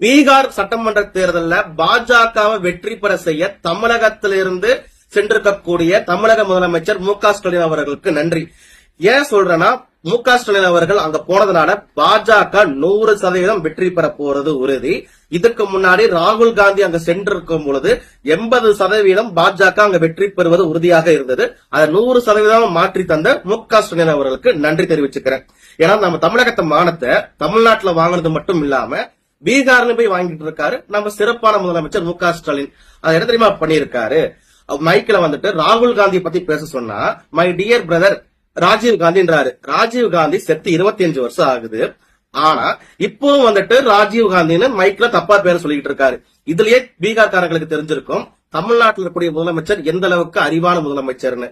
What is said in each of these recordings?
பீகார் சட்டமன்ற தேர்தலில் பாஜகவை வெற்றி பெற செய்ய தமிழகத்திலிருந்து சென்றிருக்கக்கூடிய தமிழக முதலமைச்சர் மு க ஸ்டாலின் அவர்களுக்கு நன்றி. ஏன் சொல்றேன்னா மு க ஸ்டாலின் அவர்கள் அங்க போனதுனால பாஜக நூறு சதவீதம் வெற்றி பெற போறது உறுதி. இதுக்கு முன்னாடி ராகுல் காந்தி அங்க சென்றிருக்கும் பொழுது எண்பது சதவீதம் பாஜக அங்க வெற்றி பெறுவது உறுதியாக இருந்தது. அதை நூறு சதவீதம் மாற்றி தந்த மு க ஸ்டாலின் அவர்களுக்கு நன்றி தெரிவிச்சுக்கிறேன். ஏன்னா நம்ம தமிழகத்தை மானத்தை தமிழ்நாட்டுல வாங்குனது மட்டும் இல்லாம பீகார்ல போய் வாங்கிட்டு இருக்காரு. நம்ம சிறப்பான முதலமைச்சர் மு க ஸ்டாலின். அதை என்ன தெரியுமா பண்ணியிருக்காரு? மைக்ல வந்துட்டு ராகுல் காந்தி பத்தி பேச சொன்னா மை டியர் பிரதர் ராஜீவ் காந்தின்றாரு. ராஜீவ் காந்தி செத்து 25 வருஷம் ஆகுது. ஆனா இப்பவும் வந்துட்டு ராஜீவ் காந்தின்னு மைக்ல தப்பா பேர் சொல்லிட்டு இருக்காரு. இதுலயே பீகார்காரங்களுக்கு தெரிஞ்சிருக்கும் தமிழ்நாட்டில் இருக்கக்கூடிய முதலமைச்சர் எந்த அளவுக்கு அறிவான முதலமைச்சர்னு.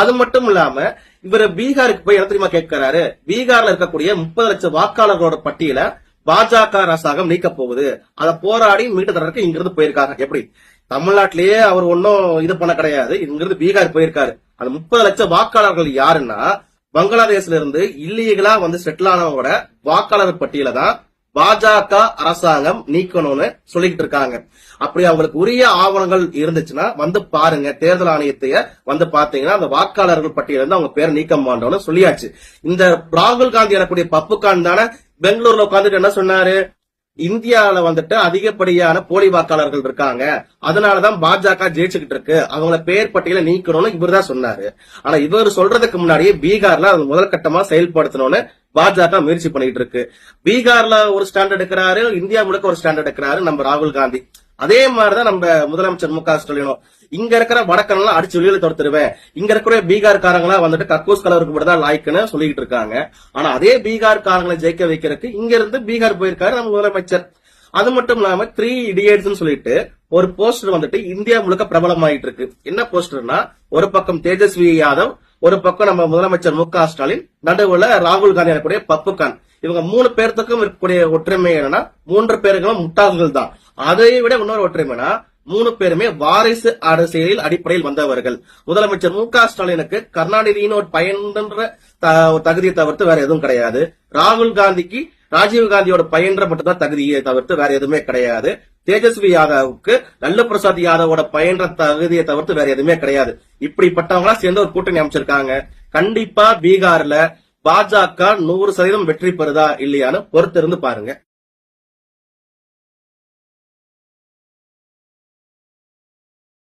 அது மட்டும் இல்லாம இவர் பீகாருக்கு போய் என்ன தெரியுமா கேட்கிறாரு? பீகார்ல இருக்கக்கூடிய முப்பது லட்சம் வாக்காளர்களோட பட்டியல பாஜக அரசாங்கம் நீக்க போகுது. அதை போராடி மீட்டு தரக்கு இங்கிருந்து போயிருக்காங்க. எப்படி? தமிழ்நாட்டிலேயே அவர் ஒன்னும் இது பண்ண கிடையாது. இங்கிருந்து பீகார் போயிருக்காரு. அந்த முப்பது லட்சம் வாக்காளர்கள் யாருன்னா பங்களாதேஷ்ல இருந்து இல்லீகலா வந்து செட்டில் ஆனவங்களோட வாக்காளர் பட்டியல தான் பாஜக அரசாங்கம் நீக்கணும்னு சொல்லிக்கிட்டு இருக்காங்க. அப்படி அவங்களுக்கு உரிய ஆவணங்கள் இருந்துச்சுன்னா வந்து பாருங்க. தேர்தல் ஆணையத்தைய வந்து பாத்தீங்கன்னா அந்த வாக்காளர்கள் பட்டியல இருந்து அவங்க பேர் நீக்கம் மாட்டோம்னு சொல்லியாச்சு. இந்த ராகுல் காந்தி எனக்கூடிய பப்புகான் தானே பெங்களூர்ல உட்காந்துட்டு என்ன சொன்னாரு? இந்தியாவில வந்துட்டு அதிகப்படியான போலி வாக்காளர்கள் இருக்காங்க. அதனாலதான் பாஜக ஜெயிச்சுக்கிட்டு இருக்கு. அவங்கள பேர் பட்டியல நீக்கணும்னு இவர் தான் சொன்னாரு. ஆனா இவர் சொல்றதுக்கு முன்னாடியே பீகார்ல அது முதல் கட்டமா செயல்படுத்தணும்னு பாஜக முயற்சி பண்ணிட்டு இருக்கு. பீகார்ல ஒரு ஸ்டாண்ட் எடுக்கிறாரு இந்தியா முழுக்க ஒரு ஸ்டாண்ட் எடுக்கிறாரு நம்ம ராகுல் காந்தி. அதே மாதிரிதான் நம்ம முதலமைச்சர் மு க ஸ்டாலினும். இங்க இருக்கிற வடக்கன்லாம் அடிச்சு வெளியில துரத்துருவேன் இங்க இருக்கிற பீகார்காரங்களா வந்துட்டு கக்கூஸ் கலருக்கு மட்டும் தான் லாய்க்குன்னு சொல்லிட்டு இருக்காங்க. ஆனா அதே பீகார்காரங்களை ஜெயிக்க வைக்கிறதுக்கு இங்க இருந்து பீகார் போயிருக்காரு நம்ம முதலமைச்சர். அது மட்டும் இல்லாம த்ரீ இடியட்ஸ் சொல்லிட்டு ஒரு போஸ்டர் வந்துட்டு இந்தியா முழுக்க பிரபலமாயிட்டு இருக்கு என்ன போஸ்டர்னா ஒரு பக்கம் தேஜஸ்வி யாதவ் ஒரு பக்கம் நம்ம முதலமைச்சர் மு க ஸ்டாலின் நடுவுல ராகுல் காந்தி எனக்கூடிய பப்புகான். இவங்க மூணு பேர்த்துக்கும் இருக்கக்கூடிய ஒற்றுமை என்னன்னா மூன்று பேர்களும் முட்டாள்கள் தான். அதை விட இன்னொரு ஒற்றுமைனா மூணு பேருமே வாரிசு அரசியலில் அடிப்படையில் வந்தவர்கள். முதலமைச்சர் மு க ஸ்டாலினுக்கு கருணாநிதியின் ஒரு பயன்ற த- தகுதியை தவிர்த்து வேற எதுவும் கிடையாது. ராகுல் காந்திக்கு ராஜீவ் காந்தியோட பயின்ற மட்டும்தான் தகுதியை தவிர்த்து வேற எதுவுமே கிடையாது. தேஜஸ்வி யாதவுக்கு நல்ல பிரசாத் யாதவோட பயின்ற தகுதியை தவிர்த்து வேற எதுவுமே கிடையாது. இப்படிப்பட்டவங்களா சேர்ந்து ஒரு கூட்டணி அமைச்சிருக்காங்க. கண்டிப்பா பீகார்ல பாஜக நூறு சதவீதம் வெற்றி பெறுதா இல்லையான்னு பொறுத்திருந்து பாருங்க.